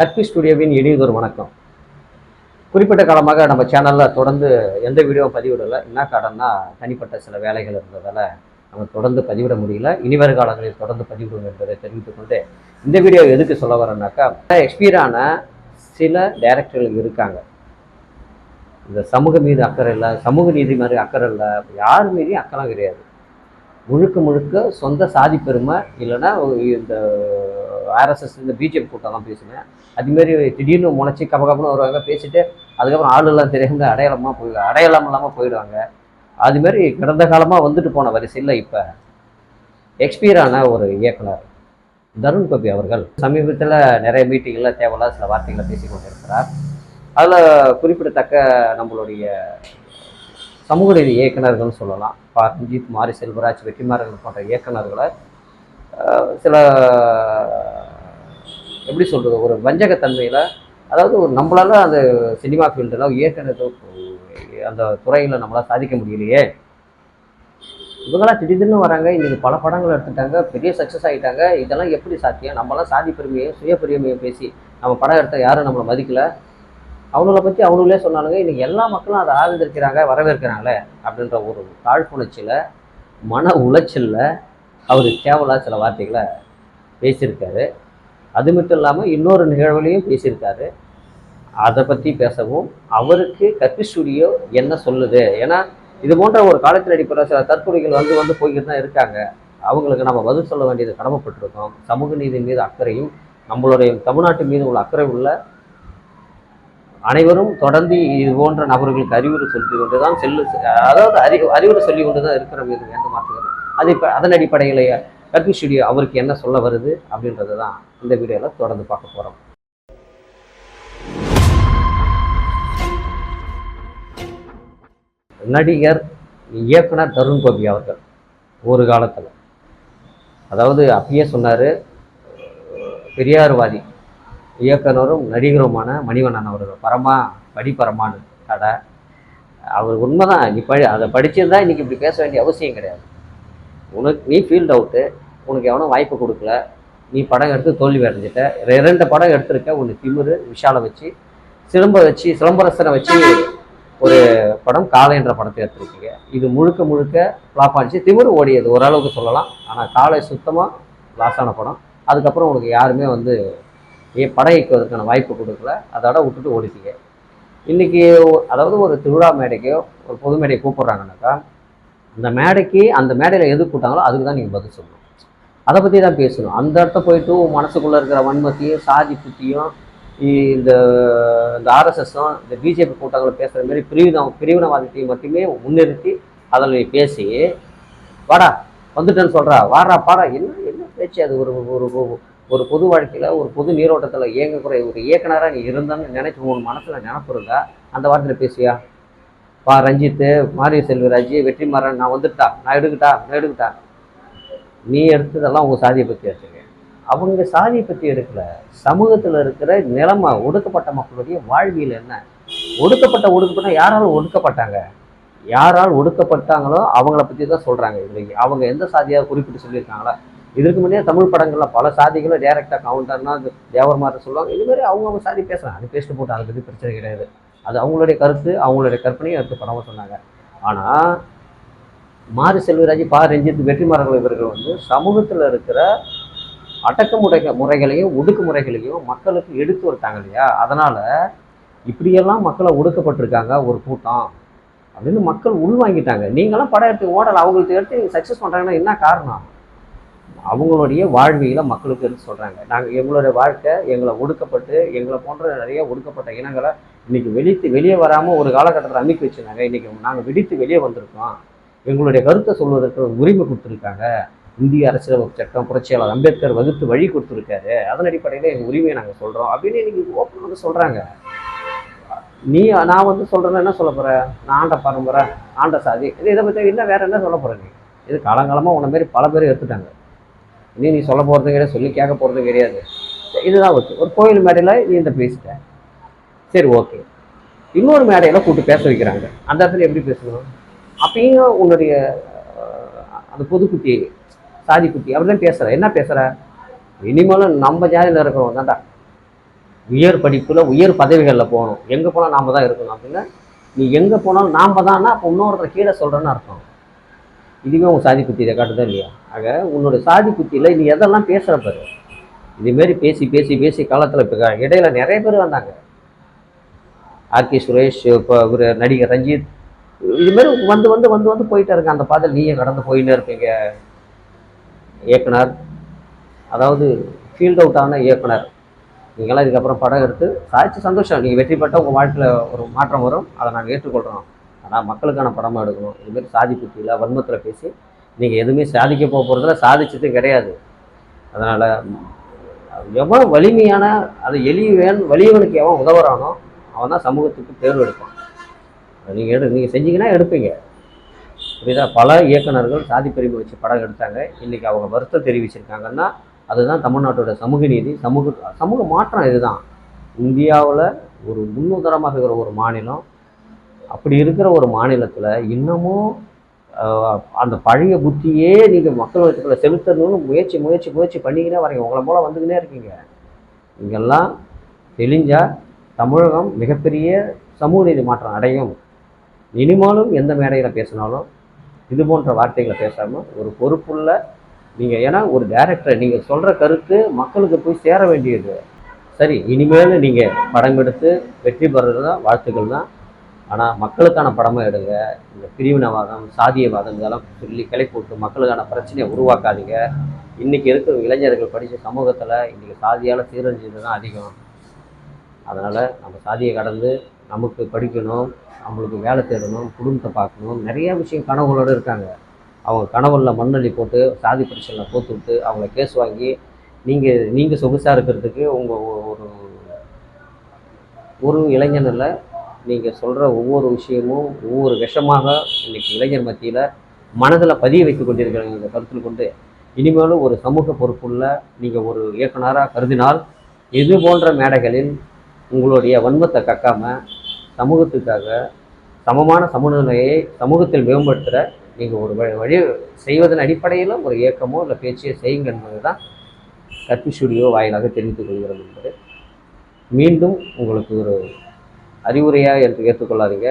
கற்பி ஸ்டுடியோவின் இனியதொரு வணக்கம். குறிப்பிட்ட காலமாக நம்ம சேனலில் தொடர்ந்து எந்த வீடியோவும் பதிவிடலை. என்ன காரணம்னா தனிப்பட்ட சில வேலைகள் இருந்ததால் நம்ம தொடர்ந்து பதிவிட முடியல. இனிவரும் காலங்களில் தொடர்ந்து பதிவிடுவோம் என்பதை தெரிவித்துக்கொண்டு இந்த வீடியோ எதுக்கு சொல்ல வரேன்னாக்கா எக்ஸ்பீரான சில டைரக்டர்கள் இருக்காங்க. இந்த சமூக மீது அக்கறை இல்லை சமூக நீதி மாதிரி அக்கறை இல்லை யார் மீதையும் அக்கறை கிடையாது. முழுக்க முழுக்க சொந்த சாதி பெருமை இல்லைன்னா இந்த ஆர்எஸ்எஸ் இந்த பிஜேபி கூட்டம்லாம் பேசுவேன். அதுமாரி திடீர்னு முளைச்சி கபகபன்னு வருவாங்க பேசிட்டு அதுக்கப்புறம் ஆளுலாம் தெரியாம அடையாளமாக போய் அடையாளம் இல்லாமல் போயிடுவாங்க. அதுமாரி கடந்த காலமாக வந்துட்டு போன வரிசையில் இப்போ எக்ஸ்பீரான ஒரு இயக்குனர் தருண் கோபி அவர்கள் சமீபத்தில் நிறைய மீட்டிங்கில் தேவையில்லாத சில வார்த்தைகளை பேசி கொண்டிருக்கிறார். அதில் குறிப்பிடத்தக்க நம்மளுடைய சமூக நீதி இயக்குனர்கள்னு சொல்லலாம். பா ரஞ்சித் மாரி செல்வராஜ் வெற்றிமாறன் போன்ற இயக்குனர்களை சில எப்படி சொல்கிறது ஒரு வஞ்சகத்தன்மையில் அதாவது ஒரு நம்மளால அந்த சினிமா ஃபீல்டில் ஏற்கனவே அந்த துறையில் நம்மளால் சாதிக்க முடியலையே. இவங்களாம் திடீர்னு வராங்க இன்றைக்கி பல படங்கள் எடுத்துட்டாங்க பெரிய சக்ஸஸ் ஆகிட்டாங்க இதெல்லாம் எப்படி சாத்தியம்? நம்மளாம் சாதி பெருமையை சுய பெருமையை பேசி நம்ம படம் எடுத்த யாரும் நம்மளை மதிக்கல. அவங்கள பற்றி அவங்களே சொன்னாலுங்க இன்றைக்கி எல்லா மக்களும் அதை ஆதரிக்கிறாங்க வரவேற்கிறாங்களே அப்படின்ற ஒரு காழ்ப்புணர்ச்சியில் மன உளைச்சலில் அவர் தேவையில்லாத சில வார்த்தைகளை பேசியிருக்காரு. அது மட்டும் இல்லாமல் இன்னொரு நிகழ்வுலையும் பேசியிருக்காரு. அதை பற்றி பேசவும். அவருக்கு கற்பி ஸ்டுடியோ என்ன சொல்லுது? ஏன்னா இது போன்ற ஒரு காலத்தில் அடிப்படை சில தற்கொலைகள் வந்து வந்து போய்கிட்டு தான் இருக்காங்க. அவங்களுக்கு நம்ம பதில் சொல்ல வேண்டியது கடமைப்பட்டிருக்கோம். சமூக நீதி மீது அக்கறையும் நம்மளுடைய தமிழ்நாட்டு மீது உள்ள அக்கறை உள்ள அனைவரும் தொடர்ந்து இது போன்ற நபர்களுக்கு அறிவுரை சொல்லி கொண்டு தான் செல்லு அதாவது அறி அறிவுரை சொல்லி கொண்டு தான் இருக்கிற மீது வேண்டும் அது இப்போ அதன் அடிப்படையில் கற்பி ஸ்டுடியோ அவருக்கு என்ன சொல்ல வருது அப்படின்றது தான் இந்த வீடியோவில் தொடர்ந்து பார்க்க போகிறோம் நடிகர் இயக்குனர் தருண் கோபி அவர்கள் ஒரு காலத்தில் அதாவது அப்பயே சொன்னார் பெரியார்வாதி இயக்குனரும் நடிகருமான மணிவண்ணன் அவர்கள் பரமா படி பரமானு கடை அவர் உண்மைதான் நீ படி அதை படிச்சிருந்தா இன்னைக்கு இப்படி பேச வேண்டிய அவசியம் கிடையாது. உனக்கு நீ ஃபீல்ட் அவுட்டு உனக்கு எவனும் வாய்ப்பு கொடுக்கல நீ படம் எடுத்து தோல்வி அடைஞ்சிட்ட. இரண்டு படம் எடுத்திருக்க ஒன்று திமிரு விஷாலை வச்சு சிலம்ப வச்சு சிலம்பரசனை வச்சு ஒரு படம் காலை என்ற படத்தை எடுத்திருக்கீங்க. இது முழுக்க முழுக்க ஃப்ளாப் ஆனிச்சு திமிரு ஓடியது ஓரளவுக்கு சொல்லலாம். ஆனால் காலை சுத்தமாக லாஸான படம். அதுக்கப்புறம் உனக்கு யாருமே வந்து ஏ படம் இயக்குவதற்கான வாய்ப்பு கொடுக்கல. அதோட விட்டுட்டு ஓடிட்டீங்க. இன்றைக்கி அதாவது ஒரு திருவிழா மேடைக்கோ ஒரு பொது மேடையை கூப்பிட்றாங்கனாக்கா அந்த மேடைக்கு அந்த மேடையில் எது கூட்டாங்களோ அதுக்கு தான் நீங்கள் பதில் சொல்லணும். அதை பற்றி தான் பேசணும். அந்த இடத்த போயிட்டு உன் மனசுக்குள்ளே இருக்கிற வன்மத்தையும் சாதி புத்தியும் இந்த இந்த ஆர்எஸ்எஸும் இந்த பிஜேபி கூட்டங்களும் பேசுகிற மாதிரி பிரிவின பிரிவினவாதத்தையும் மட்டுமே முன்னிறுத்தி அதில் நீ பேசி வாடா வந்துட்டேன்னு சொல்கிறா வாடா பாடா. என்ன என்ன பேச்சு அது? ஒரு ஒரு ஒரு- பொது வாழ்க்கையில் ஒரு பொது நீரோட்டத்தில் இயங்கக்கூடிய ஒரு இயக்குனராக நீ இருந்தான்னு நினைச்சு உன் மனசில் நினப்பு இருந்தா அந்த வார்த்தையில் பேசியா? பா ரஞ்சித்து மாரிய செல்வராஜ் வெற்றிமாறன் நான் வந்துட்டா நான் எடுக்கட்டா நான் எடுக்கட்டா. நீ எடுத்ததெல்லாம் உங்கள் சாதியை பற்றி எடுத்துங்க அவங்க சாதியை பற்றி எடுக்கல. சமூகத்தில் இருக்கிற நிலைமை ஒடுக்கப்பட்ட மக்களுடைய வாழ்வியல் என்ன? ஒடுக்கப்பட்ட ஒடுக்கப்பட்ட யாராலும் ஒடுக்கப்பட்டாங்க? யாரால் ஒடுக்கப்பட்டாங்களோ அவங்கள பற்றி தான் சொல்கிறாங்க இன்றைக்கு. அவங்க எந்த சாதியாக குறிப்பிட்டு சொல்லியிருக்காங்களா? இதற்கு முன்னே தமிழ் படங்களில் பல சாதிகளை டேரெக்டாக கவுண்டர்னா தேவர் மாதிரி சொல்லுவாங்க. இதுமாதிரி அவங்க அவங்க சாதி பேசுகிறாங்க அது பேசிட்டு போட்டு அதை பற்றி பிரச்சனை கிடையாது. அது அவங்களுடைய கருத்து அவங்களுடைய கற்பனையும் எடுத்து படமாக சொன்னாங்க. ஆனால் மாறு செல்வராஜ் பா. ரஞ்சித் வெற்றிமாறர்கள் இவர்கள் வந்து சமூகத்தில் இருக்கிற அடக்குமுறை முறைகளையும் ஒடுக்குமுறைகளையும் மக்களுக்கு எடுத்து வருத்தாங்க இல்லையா? அதனால் இப்படியெல்லாம் மக்களை ஒடுக்கப்பட்டிருக்காங்க ஒரு கூட்டம் அப்படின்னு மக்கள் உள்வாங்கிட்டாங்க. நீங்களாம் படம் எடுத்து ஓடலை அவங்களுக்கு எடுத்து சக்ஸஸ் பண்ணுறாங்கன்னா என்ன காரணம்? அவங்களுடைய வாழ்வியல மக்களுக்கு எடுத்து சொல்கிறாங்க நாங்கள் எங்களுடைய வாழ்க்கை எங்களை ஒடுக்கப்பட்டு எங்களை போன்ற நிறைய ஒடுக்கப்பட்ட இனங்களை இன்னைக்கு வெளித்து வெளியே வராமல் ஒரு காலகட்டத்தில் அமைக்க வச்சுருந்தாங்க. இன்னைக்கு நாங்கள் வெடித்து வெளியே வந்திருக்கோம். எங்களுடைய கருத்தை சொல்வதற்கு ஒரு உரிமை கொடுத்துருக்காங்க. இந்திய அரசியலமைப்பு சட்டம் புரட்சியாளர் அம்பேத்கர் வகுத்து வழி கொடுத்துருக்காரு. அதன் அடிப்படையில் எங்கள் உரிமையை நாங்கள் சொல்கிறோம் அப்படின்னு இன்னைக்கு ஓப்பன் வந்து சொல்கிறாங்க நீ நான் வந்து சொல்கிறேன்னா என்ன சொல்ல போகிறேன் நான் ஆண்ட பரம்பரை ஆண்ட சாதி. இது இதை பற்றி என்ன வேறு என்ன சொல்ல போகிறேன் நீ? இது காலங்காலமாக உன்ன மாரி பல பேர் எடுத்துட்டாங்க. நீ நீ சொல்ல போகிறதும் கிடையாது சொல்லி கேட்க போகிறதும் கிடையாது. இதுதான் ஓகே ஒரு கோயில் மேடையில் நீ இந்த பேசிட்ட. சரி ஓகே. இன்னொரு மேடையில் கூப்பிட்டு பேச வைக்கிறாங்க. அந்த இடத்துல எப்படி பேசணும்? அப்பயும் உன்னுடைய அந்த பொதுக்குட்டி சாதி குட்டி அப்படி தான் பேசுகிற என்ன பேசுகிற இனிமேலும் நம்ம ஜாதியில் இருக்கிறவங்க தான்டா. உயர் படிப்பில் உயர் பதவிகளில் போகணும். எங்கே போனால் நாம் தான் இருக்கணும் அப்படின்னா. நீ எங்கே போனாலும் நாம் தான்னா அப்போ இன்னொருத்தர் கீழே சொல்கிறேன்னு அர்த்தம். இதுவே உன் சாதி குத்தி இதை காட்டுதா இல்லையா? ஆக உன்னோட சாதி குத்தியில் நீ எதெல்லாம் பேசுகிற பாரு. இதுமாரி பேசி பேசி பேசி காலத்தில் இப்போ இடையில நிறைய பேர் வந்தாங்க. ஆர்கே சுரேஷ் இப்போ ஒரு நடிகர் ரஞ்சித் இதுமாரி வந்து வந்து வந்து வந்து போயிட்டே இருக்க அந்த பாதையில் நீயே கடந்து போயின்னு இருப்பீங்க. இயக்குனர் அதாவது ஃபீல்ட் அவுட் ஆன இயக்குனர். நீங்களாம் இதுக்கப்புறம் படம் எடுத்து சாதிச்சு சந்தோஷம். நீங்கள் வெற்றி பெற்ற உங்கள் வாழ்க்கையில் ஒரு மாற்றம் வரும். அதை நாங்கள் ஏற்றுக்கொள்கிறோம் ஆனால் மக்களுக்கான படமாக எடுக்கணும். இதுமாரி சாதி குத்தியில் வன்மத்தில் பேசி நீங்கள் எதுவுமே சாதிக்க போக போகிறதுல சாதிச்சது கிடையாது. அதனால் எவன் வலிமையான அது எளியவன் வலியவனுக்கு எவன் உதவுறானோ அவன் தான் சமூகத்துக்கு தேர்வு எடுப்பான். நீங்கள் எடு நீங்கள் செஞ்சீங்கன்னா எடுப்பீங்க. புரியுதா? பல இயக்குனர்கள் சாதி பிரிவு வச்சு படம் எடுத்தாங்க. இன்றைக்கி அவங்க வருத்தம் தெரிவிச்சிருக்காங்கன்னா அதுதான் தமிழ்நாட்டோட சமூக நீதி சமூக சமூக மாற்றம் இதுதான். இந்தியாவில் ஒரு முன்னுதாரணமாக இருக்கிற ஒரு மாநிலம் அப்படி இருக்கிற ஒரு மாநிலத்தில் இன்னமும் அந்த பழைய புத்தியே நீங்கள் மக்கள் வச்சுக்குள்ள செலுத்தணும்னு முயற்சி முயற்சி முயற்சி பண்ணிக்கினே வரீங்க உங்களை போல வந்துக்கினே இருக்கீங்க. இங்கெல்லாம் தெளிஞ்சால் தமிழகம் மிகப்பெரிய சமூக நீதி மாற்றம் அடையும். இனிமேலும் எந்த மேடையில் பேசினாலும் இது போன்ற வார்த்தைகளை பேசாமல் ஒரு பொறுப்புள்ள நீங்கள் ஏன்னா ஒரு டேரக்டர் நீங்கள் சொல்கிற கருத்து மக்களுக்கு போய் சேர வேண்டியது. சரி இனிமேல் நீங்கள் படம் எடுத்து வெற்றி பெறுறது தான் வாழ்த்துக்கள் தான் ஆனால் மக்களுக்கான படமாக எடுங்க. இந்த பிரிவினவாதம் சாதியவாதம் இதெல்லாம் சொல்லி கிளை போட்டு மக்களுக்கான பிரச்சனையை உருவாக்காதீங்க. இன்றைக்கி இருக்கிற இளைஞர்கள் படித்த சமூகத்தில் இன்றைக்கி சாதியால் சீரழிஞ்சது தான் அதிகம். அதனால் நம்ம சாதியை கடந்து நமக்கு படிக்கணும் நம்மளுக்கு வேலை தேடணும் குடும்பத்தை பார்க்கணும். நிறையா விஷயம் கனவுகளோடு இருக்காங்க. அவங்க கனவுல மண்ணள்ளி போட்டு சாதி பிரச்சனை போத்து விட்டு அவங்கள கேஸ் வாங்கி நீங்கள் நீங்கள் சொகுசாக இருக்கிறதுக்கு உங்கள் ஒரு ஒரு இளைஞனில் நீங்கள் சொல்கிற ஒவ்வொரு விஷயமும் ஒவ்வொரு விஷமாக இன்றைக்கி இளைஞர் மத்தியில் மனதில் பதிய வைத்து கொண்டிருக்கிறீங்க இந்த கருத்தில் கொண்டு. இனிமேலும் ஒரு சமூக பொறுப்புள்ள நீங்கள் ஒரு இயக்குனராக கருதினால் இது போன்ற மேடைகளில் உங்களுடைய வன்மத்தை கக்காமல் சமூகத்துக்காக சமமான சமநிலையை சமூகத்தில் மேம்படுத்துகிற நீங்கள் ஒரு வழி வழி செய்வதன் அடிப்படையில் ஒரு இயக்கமோ இல்லை பேச்சையோ செய்யுங்க என்பது தான் கற்பி ஸ்டுடியோ வாயிலாக தெரிவித்துக் கொள்கிறது என்பது. மீண்டும் உங்களுக்கு ஒரு அறிவுரையாக எடுத்து ஏற்றுக்கொள்ளாதீங்க